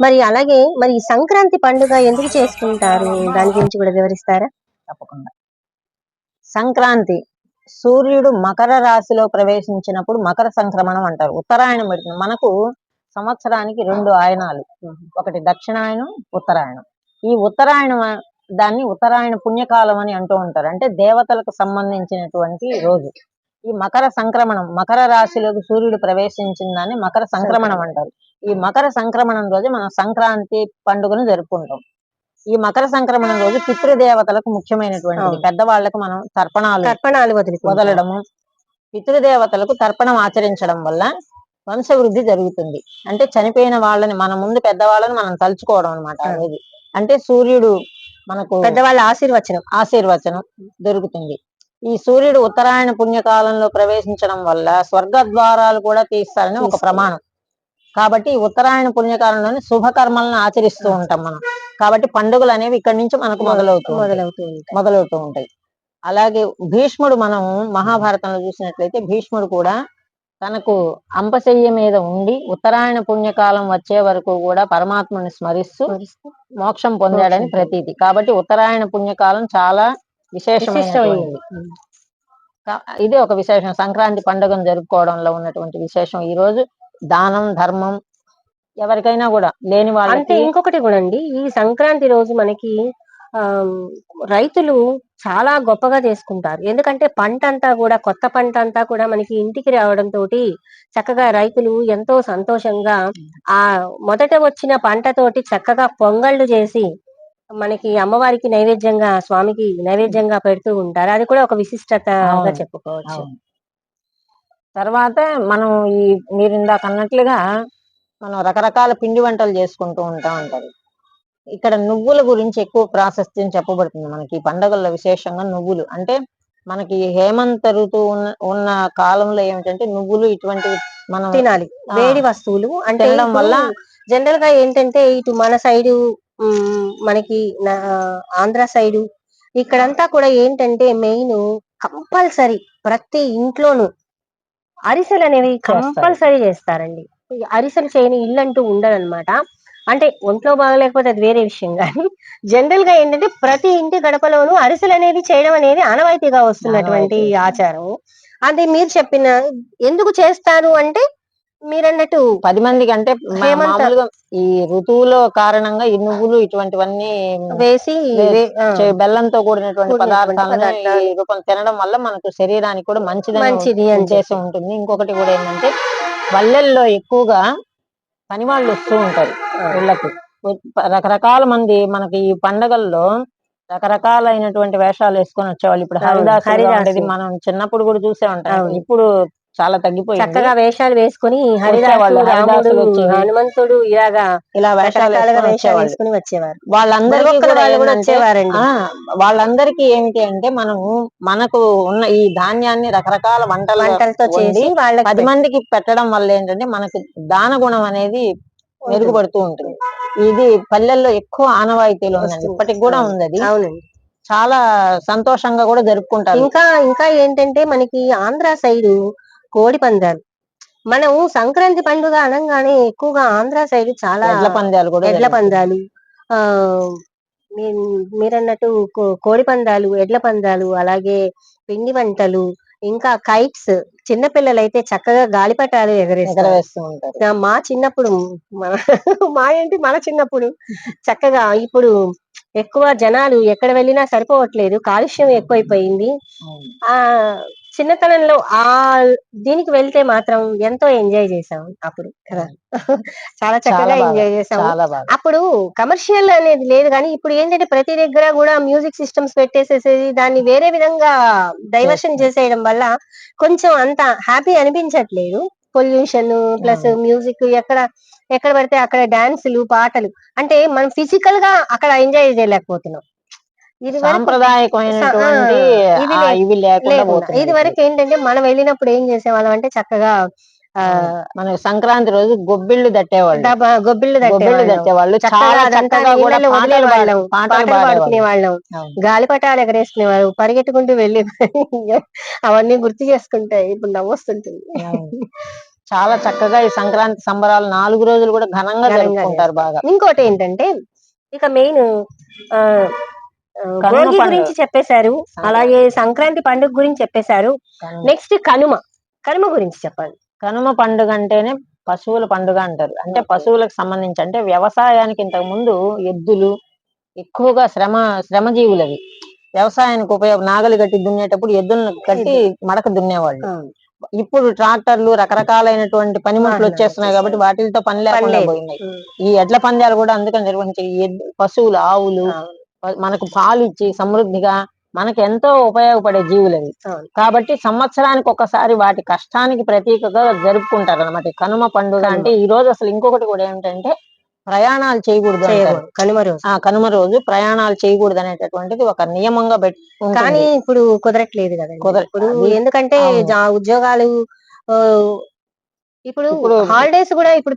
మరి అలాగే మరి ఈ సంక్రాంతి పండుగ ఎందుకు చేసుకుంటారు? దాని గురించి కూడా వివరిస్తారా? తప్పకుండా. సంక్రాంతి సూర్యుడు మకర రాశిలో ప్రవేశించినప్పుడు మకర సంక్రమణం అంటారు. ఉత్తరాయణం పెడుతుంది. మనకు సంవత్సరానికి రెండు ఆయనాలు ఒకటి దక్షిణాయనం ఉత్తరాయణం. ఈ ఉత్తరాయణం దాన్ని ఉత్తరాయణ పుణ్యకాలం అని అంటూ ఉంటారు. అంటే దేవతలకు సంబంధించినటువంటి రోజు. ఈ మకర సంక్రమణం మకర రాశిలోకి సూర్యుడు ప్రవేశించిన దాన్ని మకర సంక్రమణం. అంటారు. ఈ మకర సంక్రమణం రోజు మనం సంక్రాంతి పండుగను జరుపుకుంటాం. ఈ మకర సంక్రమణం రోజు పితృదేవతలకు ముఖ్యమైనటువంటిది. అవును. పెద్దవాళ్ళకు మనం తర్పణాలు తర్పణాలు వదిలి వదలడము పితృదేవతలకు తర్పణం ఆచరించడం వల్ల వంశవృద్ధి జరుగుతుంది. అంటే చనిపోయిన వాళ్ళని మన ముందు పెద్దవాళ్ళని మనం తలుచుకోవడం అనమాట. అనేది. అంటే సూర్యుడు మనకు పెద్దవాళ్ళ ఆశీర్వచనం. ఆశీర్వచనం దొరుకుతుంది. ఈ సూర్యుడు ఉత్తరాయణ పుణ్యకాలంలో ప్రవేశించడం వల్ల స్వర్గ ద్వారాలు కూడా తీస్తారని ఒక. ప్రమాణం. కాబట్టి ఉత్తరాయణ పుణ్యకాలంలోనే శుభకర్మలను ఆచరిస్తూ ఉంటాం మనం. కాబట్టి పండుగలు అనేవి ఇక్కడి నుంచి మనకు మొదలవుతూ. మొదలవుతూ ఉంటాయి. మొదలవుతూ ఉంటాయి. అలాగే భీష్ముడు మనం మహాభారతంలో చూసినట్లయితే భీష్ముడు కూడా తనకు అంపశయ్య మీద ఉండి ఉత్తరాయణ పుణ్యకాలం వచ్చే వరకు కూడా పరమాత్మని స్మరిస్తూ మోక్షం పొందాడని ప్రతీతి. కాబట్టి ఉత్తరాయణ పుణ్యకాలం చాలా విశేషమైనది. ఇది ఒక విశేషం. సంక్రాంతి పండుగను జరుపుకోవడంలో ఉన్నటువంటి విశేషం. ఈ రోజు దానం ధర్మం ఎవరికైనా కూడా లేని అంటే వాళ్ళకి ఇంకొకటి కూడా అండి ఈ సంక్రాంతి రోజు మనకి ఆ రైతులు చాలా గొప్పగా చేసుకుంటారు ఎందుకంటే పంట అంతా కూడా కొత్త పంట అంతా కూడా మనకి ఇంటికి రావడం తోటి చక్కగా రైతులు ఎంతో సంతోషంగా ఆ మొదట వచ్చిన పంటతోటి చక్కగా పొంగళ్ళు చేసి మనకి అమ్మవారికి నైవేద్యంగా స్వామికి నైవేద్యంగా పెడుతూ ఉంటారు అది కూడా ఒక విశిష్టతగా. చెప్పుకోవచ్చు. తర్వాత మనం ఈ మీరు ఇందాక అన్నట్లుగా మనం రకరకాల పిండి వంటలు చేసుకుంటూ ఉంటాం అంటారు ఇక్కడ నువ్వుల గురించి ఎక్కువ ప్రాశస్త్యం చెప్పబడుతుంది మనకి. పండగల్లో విశేషంగా నువ్వులు. అంటే మనకి హేమంత ఋతువు ఉన్న ఉన్న కాలంలో ఏమిటంటే నువ్వులు ఇటువంటివి మనం తినాలి. వేడి వస్తువులు. అంటే తినడం వల్ల జనరల్గా ఏంటంటే ఇటు మన సైడు మనకి ఆంధ్ర సైడు ఇక్కడంతా కూడా ఏంటంటే మెయిన్ కంపల్సరీ ప్రతి ఇంట్లోనూ అరిసెలు అనేవి. కంపల్సరీ చేస్తారండి అరిసెలు చేయని ఇల్లు అంటూ ఉండదన్నమాట అంటే ఒంట్లో బాగలేకపోతే అది వేరే విషయం కానీ జనరల్గా ఏంటంటే ప్రతి ఇంటి గడపలోనూ అరిసెలు అనేది చేయడం అనేది ఆనవాయితీగా వస్తున్నటువంటి. ఆచారం అది మీరు చెప్పిన ఎందుకు చేస్తారు అంటే మీరన్నట్టు పది మందికి అంటే మామూలుగా ఈ ఋతువులో కారణంగా ఈ నువ్వులు ఇటువంటివన్నీ వేసి బెల్లంతో కూడినటువంటి పదార్థాలను రూపం తినడం వల్ల మనకు శరీరానికి కూడా మంచిదని మంచిది అని ఉద్దేశం ఉంటుంది. ఇంకొకటి కూడా ఏంటంటే పల్లెల్లో ఎక్కువగా పని వాళ్ళు వస్తూ ఉంటారు ఇళ్ళకి. రకరకాల మంది మనకి ఈ పండగల్లో రకరకాలైనటువంటి వేషాలు వేసుకొని వచ్చేవాళ్ళు. ఇప్పుడు హరిదాసు హరిదాసు. ఉండేది మనం చిన్నప్పుడు కూడా చూసే ఉంటాం. ఇప్పుడు చాలా తగ్గిపోయింది. చక్కగా వేషాలు వేసుకుని రాముడు. హనుమంతుడు ఇలాగా ఇలా వేషాలు వేసుకొని వచ్చేవారు. కూడా వాళ్ళు కూడా వచ్చేవారండి. వాళ్ళందరికీ ఏమిటి అంటే మనము మనకు ఉన్న ఈ ధాన్యాన్ని రకరకాల వంటలు వంటలతో చేసి వాళ్ళకి పది మందికి పెట్టడం వల్ల ఏంటంటే మనకి దాన గుణం అనేది మెరుగుపడుతూ ఉంటుంది. ఇది పల్లెల్లో ఎక్కువ ఆనవాయితీలు ఉందండి. ఇప్పటికి కూడా. ఉంది అది చాలా సంతోషంగా కూడా జరుపుకుంటారు. ఇంకా ఇంకా ఏంటంటే మనకి ఆంధ్ర సైడు కోడి పందాలు మనం సంక్రాంతి పండుగ అనగానే ఎక్కువగా ఆంధ్ర సైడ్ చాలా ఎడ్ల పందాలు కూడా ఎడ్ల. పందాలు ఆ మీరన్నట్టు కోడి పందాలు ఎడ్ల పందాలు అలాగే పిండి వంటలు ఇంకా కైట్స్ చిన్నపిల్లలు అయితే చక్కగా గాలిపటాలు ఎగరేస్తారు మా చిన్నప్పుడు మన- మా ఏంటి మన చిన్నప్పుడు చక్కగా ఇప్పుడు ఎక్కువ జనాలు ఎక్కడ వెళ్ళినా సరిపోవట్లేదు కాలుష్యం ఎక్కువైపోయింది. ఆ చిన్నతనంలో ఆ దీనికి వెళ్తే మాత్రం ఎంతో ఎంజాయ్ చేసాం అప్పుడు కదా. చాలా చక్కగా ఎంజాయ్ చేసాం అప్పుడు కమర్షియల్ అనేది లేదు కానీ ఇప్పుడు ఏంటంటే ప్రతి దగ్గర కూడా మ్యూజిక్ సిస్టమ్స్ పెట్టేసేసేది దాన్ని వేరే విధంగా డైవర్షన్ చేసేయడం వల్ల కొంచెం అంత హ్యాపీ అనిపించట్లేదు. Pollution plus. మ్యూజిక్ ఎక్కడ ఎక్కడ పడితే అక్కడ డాన్సులు పాటలు. అంటే మనం ఫిజికల్గా అక్కడ ఎంజాయ్ చేయలేకపోతున్నాం. సాంప్రదాయకమైనటువంటి ఇవి లేకుండా ఇది వరకు ఏంటంటే మనం వెళ్ళినప్పుడు ఏం చేసేవాళ్ళం అంటే చక్కగా ఆ మన సంక్రాంతి రోజు గొబ్బిళ్ళు దట్టేవాళ్ళు డబ్బా గొబ్బిళ్ళు గొబ్బిళ్ళు తట్టేవాళ్ళం. చాలా చక్కగా పాటలు పాడుకునే వాళ్ళం. గాలిపటాలు ఎగరేసుకునేవారు పరిగెట్టుకుంటూ వెళ్ళి అవన్నీ గుర్తు చేసుకుంటే ఇప్పుడు నవ్వొస్తుంటుంది. చాలా చక్కగా ఈ సంక్రాంతి సంబరాలు నాలుగు రోజులు కూడా ఘనంగా జరుపుకుంటారు బాగా. ఇంకోటి ఏంటంటే ఇక మెయిన్ భోగి. గురించి చెప్పేశారు. అలాగే సంక్రాంతి పండుగ గురించి చెప్పేశారు. నెక్స్ట్ కనుమ. కనుమ గురించి చెప్పండి కనుమ పండుగ అంటేనే పశువుల పండుగ అంటారు. అంటే పశువులకు సంబంధించి అంటే వ్యవసాయానికి ఇంతకు ముందు ఎద్దులు ఎక్కువగా శ్రమ శ్రమజీవులు అవి వ్యవసాయానికి ఉపయోగ నాగలి కట్టి దున్నేటప్పుడు ఎద్దులను కట్టి మడక దున్నేవాళ్ళు. ఇప్పుడు ట్రాక్టర్లు రకరకాలైనటువంటి పనిముట్లు వచ్చేస్తున్నాయి కాబట్టి వాటితో పని లేకుండా. పోయినాయి. ఈ ఎడ్ల పందాలు కూడా అందుకని నిర్వహించే పశువులు ఆవులు మనకు పాలు ఇచ్చి సమృద్ధిగా మనకు ఎంతో ఉపయోగపడే జీవులు అవి. కాబట్టి సంవత్సరానికి ఒకసారి వాటి కష్టానికి ప్రతీకగా జరుపుకుంటారు అనమాట కనుమ పండుగ. అంటే ఈ రోజు అసలు ఇంకొకటి కూడా ఏమిటంటే ప్రయాణాలు చేయకూడదు కనుమ రోజు. ఆ కనుమ రోజు ప్రయాణాలు చేయకూడదు అనేటటువంటిది ఒక నియమంగా పెట్టి. కానీ ఇప్పుడు కుదరట్లేదు కదండి. కుదర- ఇప్పుడు అది- ఎందుకంటే ఉద్యోగాలు ఇప్పుడు హాలిడేస్ కూడా ఇప్పుడు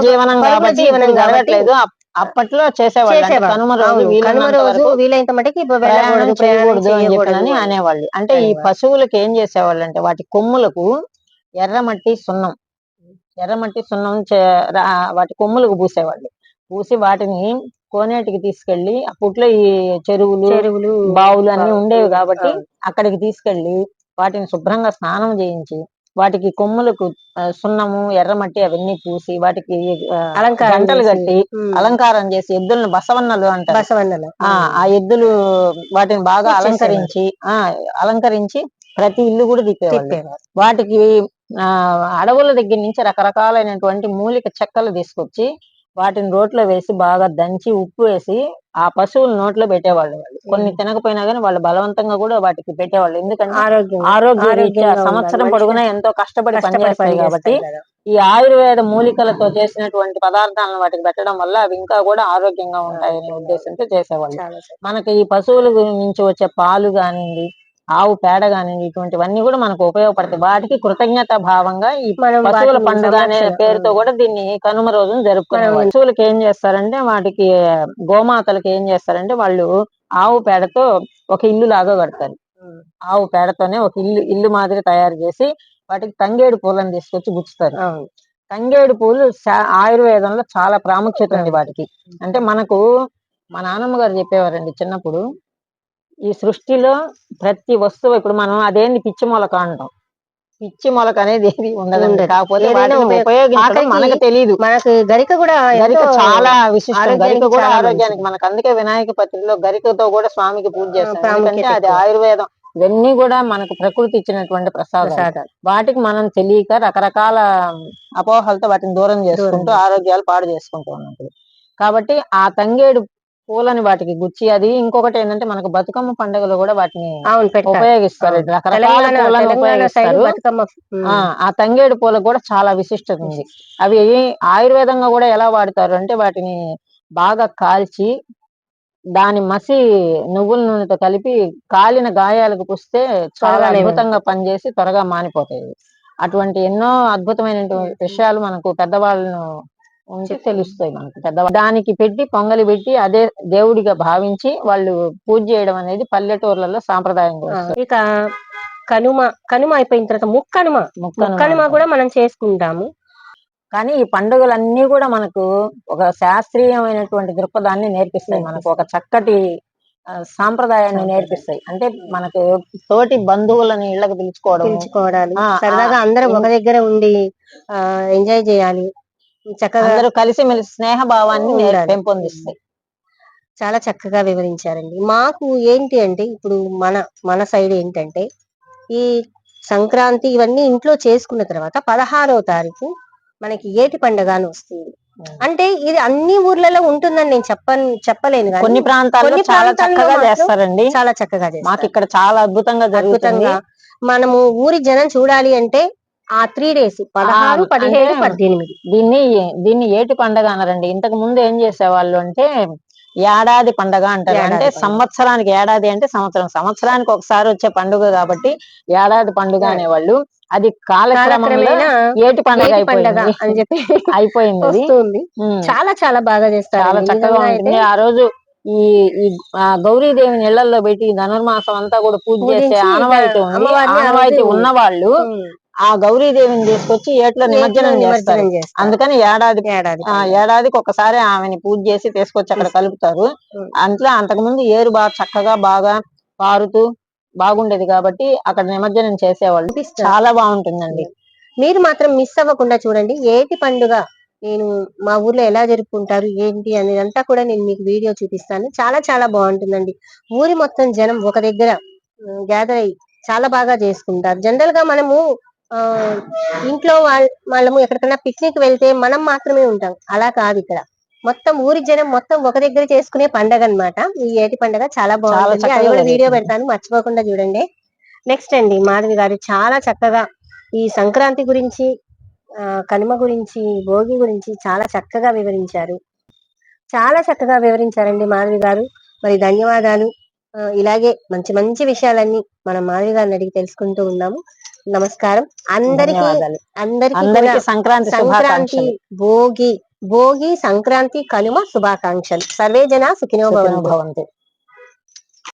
జీవనం కాబట్టి జీవనం జరగట్లేదు. అప్పట్లో చేసేవాళ్ళు. కనుమ రోజు కనుమ వీలైనంత రోజు వరకు వీలైనంత మటుకి ప్రయాణం చేయకూడదు అని చెప్పని. అనేవాళ్ళు అంటే ఈ. పశువులకు ఏం చేసేవాళ్ళు అంటే వాటి కొమ్ములకు ఎర్రమట్టి సున్నం ఎర్రమట్టి సున్నం వాటి కొమ్ములకు పూసేవాళ్ళు పూసి వాటిని కోనేటికి తీసుకెళ్ళి అప్పట్లో ఈ చెరువులు చెరువులు బావులు అన్ని ఉండేవి కాబట్టి. అక్కడికి తీసుకెళ్ళి వాటిని శుభ్రంగా స్నానం చేయించి వాటికి కొమ్ములకు సున్నము ఎర్రమట్టి అవన్నీ పూసి వాటికి గంటలు కట్టి అలంకారం చేసి ఎద్దులను బసవన్నలు అంటారు. బసవన్నలు. ఆ ఎద్దులు వాటిని బాగా. అలంకరించి ఆ అలంకరించి ప్రతి ఇల్లు కూడా తిప్పేవాళ్ళు. వాటికి ఆ అడవుల దగ్గర నుంచి రకరకాలైనటువంటి మూలిక చెక్కలు తీసుకొచ్చి వాటిని రోట్లో వేసి బాగా దంచి ఉప్పు వేసి ఆ పశువుల నోట్లో పెట్టేవాళ్ళు వాళ్ళు కొన్ని తినకపోయినా కానీ వాళ్ళు బలవంతంగా కూడా వాటికి పెట్టేవాళ్ళు ఎందుకంటే ఆరోగ్యం సంవత్సరం. పొడుగునా ఎంతో కష్టపడి పనిచేస్తాయి పని కాబట్టి. ఈ ఆయుర్వేద మూలికలతో చేసినటువంటి పదార్థాలను వాటికి పెట్టడం వల్ల అవి ఇంకా కూడా ఆరోగ్యంగా ఉంటాయనే ఉద్దేశంతో చేసేవాళ్ళు. మనకి ఈ పశువుల నుంచి వచ్చే పాలు కానివ్వండి ఆవు పేడ కానివ్వండి ఇటువంటివన్నీ కూడా మనకు ఉపయోగపడతాయి. వాటికి కృతజ్ఞత భావంగా ఈ పశువుల పండుగ అనే పేరుతో కూడా దీన్ని కనుమ రోజున జరుపుకునే పశువులకి ఏం చేస్తారంటే వాటికి గోమాతలకి ఏం చేస్తారంటే వాళ్ళు ఆవు పేడతో ఒక ఇల్లు లాగా కడతారు. ఆవు పేడతోనే ఒక ఇల్లు ఇల్లు మాదిరి తయారు చేసి వాటికి తంగేడు పూలను తీసుకొచ్చి గుచ్చుతారు. తంగేడు పూలు ఆయుర్వేదంలో చాలా ప్రాముఖ్యత ఉంది వాటికి. అంటే మనకు మా నాన్నమ్మ గారు చెప్పేవారండి చిన్నప్పుడు ఈ సృష్టిలో ప్రతి వస్తువు ఇప్పుడు మనం అదేంది పిచ్చి మొలక అంటాం. పిచ్చి మొలక అనేది ఏది ఉండదు ఉండదు. కాకపోతే ఉపయోగించడం మనకు తెలియదు మనకు గరిక కూడా గరిక చాలా విశిష్టం. గరిక కూడా ఆరోగ్యానికి మనకు అందుకే వినాయక పత్రిలో గరికతో కూడా స్వామికి పూజ చేస్తాం ఎందుకంటే అది. ఆయుర్వేదం. ఇవన్నీ కూడా మనకు ప్రకృతి ఇచ్చినటువంటి ప్రసాదాలు. ప్రసాదాలు. వాటికి మనం తెలియక రకరకాల అపోహలతో వాటిని దూరం చేసుకుంటూ. ఆరోగ్యాలు పాడు చేసుకుంటూ ఉన్నప్పుడు. కాబట్టి ఆ తంగేడు పూలని వాటికి గుచ్చి అది ఇంకొకటి ఏంటంటే మనకు బతుకమ్మ పండుగలో కూడా వాటిని ఉపయోగిస్తారు. రకరకాల పూలను ఉపయోగిస్తారు. ఆ ఆ తంగేడు పూలకు కూడా చాలా విశిష్టత ఉంది. అవి ఆయుర్వేదంగా కూడా ఎలా వాడతారు అంటే వాటిని బాగా కాల్చి దాని మసి నువ్వుల నూనెతో కలిపి కాలిన గాయాలకు పుస్తే చాలా అద్భుతంగా పనిచేసి త్వరగా మానిపోతాయి. అటువంటి ఎన్నో అద్భుతమైనటువంటి విషయాలు మనకు పెద్దవాళ్ళను ఉంచి తెలుస్తాయి మనకు. పెద్దవాళ్ళు దానికి పెట్టి పొంగలి పెట్టి అదే దేవుడిగా భావించి వాళ్ళు పూజ చేయడం అనేది పల్లెటూర్లలో సాంప్రదాయంగా వస్తుంది ఇక కనుమ కనుమ అయిపోయిన తర్వాత ముక్కనుమ. ముక్కనుమ. కూడా మనం చేసుకుంటాము. కానీ ఈ పండుగలన్నీ కూడా మనకు ఒక శాస్త్రీయమైనటువంటి దృక్పథాన్ని నేర్పిస్తాయి. మనకు ఒక చక్కటి ఆ, సాంప్రదాయాన్ని సాంప్రదాయం. నేర్పిస్తాయి. అంటే మనకు తోటి బంధువులని ఇళ్ళకి పిలుచుకోవడం పిలుచుకోవడాలు. ఆ, సరదాగా అందరం ఒక దగ్గర ఉండి ఆ ఎంజాయ్ చేయాలి. చక్కగా అందరూ కలిసిమెలిసి స్నేహ భావాన్ని. పెంపొందిస్తాయి. చాలా చక్కగా వివరించారండి. మాకు ఏంటి అంటే ఇప్పుడు మన మన సైడ్ ఏంటంటే ఈ సంక్రాంతి ఇవన్నీ ఇంట్లో చేసుకున్న తర్వాత పదహారవ తారీఖు మనకి ఏటి పండుగ అని వస్తుంది అంటే ఇది అన్ని ఊర్లలో ఉంటుందని నేను చెప్పను చెప్పలేను కానీ కొన్ని ప్రాంతాల్లో చాలా చక్కగా చేస్తారండి. చాలా చక్కగా మాకు ఇక్కడ చాలా అద్భుతంగా జరుగుతుంది. అద్భుతంగా మనము ఊరి జనం చూడాలి అంటే ఆ త్రీ డేస్ పదహారు పదిహేడు పద్దెనిమిది. దీన్ని దీన్ని ఏటి పండగ అన్నారండి? ఇంతకు ముందు ఏం చేసేవాళ్ళు అంటే ఏడాది పండగ అంటారు. అంటే. సంవత్సరానికి ఏడాది అంటే సంవత్సరం. సంవత్సరానికి ఒకసారి వచ్చే పండుగ కాబట్టి ఏడాది పండుగ. అనేవాళ్ళు. అది కాలక్రమంలో ఏటి పండగ అని చెప్పి అయిపోయింది. చాలా చాలా బాగా చేస్తారు. చాలా చక్కగా ఉంటుంది. ఆ రోజు ఈ ఈ ఆ గౌరీదేవిని ఇళ్ళలో పెట్టి ధనుర్మాసం అంతా కూడా పూజ చేసే ఆనవాయితీ ఉంది. ఆనవాయితీ ఉన్న వాళ్ళు ఆ గౌరీదేవిని తీసుకొచ్చి ఏట్లో నిమజ్జనం చేస్తారు. అందుకని ఏడాది ఏడాది ఆ ఏడాదికి ఒకసారి ఆమెని పూజ చేసి తీసుకొచ్చి అక్కడ కలుపుతారు. అంట్లో అంతకుముందు ఏరు బాగా చక్కగా బాగా పారుతూ బాగుండేది కాబట్టి అక్కడ నిమజ్జనం చేసేవాళ్ళు. చాలా బాగుంటుందండి. మీరు మాత్రం మిస్ అవ్వకుండా చూడండి. ఏటి పండుగ నేను మా ఊర్లో ఎలా జరుపుకుంటారు ఏంటి అనేదంతా కూడా నేను మీకు వీడియో చూపిస్తాను. చాలా చాలా బాగుంటుందండి. ఊరి మొత్తం జనం ఒక దగ్గర గ్యాదర్ అయ్యి చాలా బాగా చేసుకుంటారు. జనరల్గా మనము ఇంట్లో వాళ్ళ వాళ్ళము ఎక్కడికైనా పిక్నిక్ వెళ్తే మనం మాత్రమే ఉంటాం. అలా కాదు ఇక్కడ. మొత్తం ఊరి జనం మొత్తం ఒక దగ్గర చేసుకునే పండగ అన్నమాట. ఈ ఏటి పండగ చాలా బాగుంటుంది. అది కూడా వీడియో. పెడతాను మర్చిపోకుండా చూడండి. నెక్స్ట్ అండి మాధవి గారు చాలా చక్కగా ఈ సంక్రాంతి గురించి ఆ కనుమ గురించి భోగి గురించి చాలా చక్కగా వివరించారు. చాలా చక్కగా వివరించారండి మాధవి గారు. మరి ధన్యవాదాలు. ఇలాగే మంచి మంచి విషయాలన్నీ మనం మాధవి గారిని అడిగి తెలుసుకుంటూ ఉన్నాము. నమస్కారం. అందరికీ అందరికీ సంక్రాంతి సంక్రాంతి భోగి భోగి సంక్రాంతి కనుమ శుభాకాంక్షలు. సర్వే జన సుఖినో సుఖినో భవంతు భవంతు.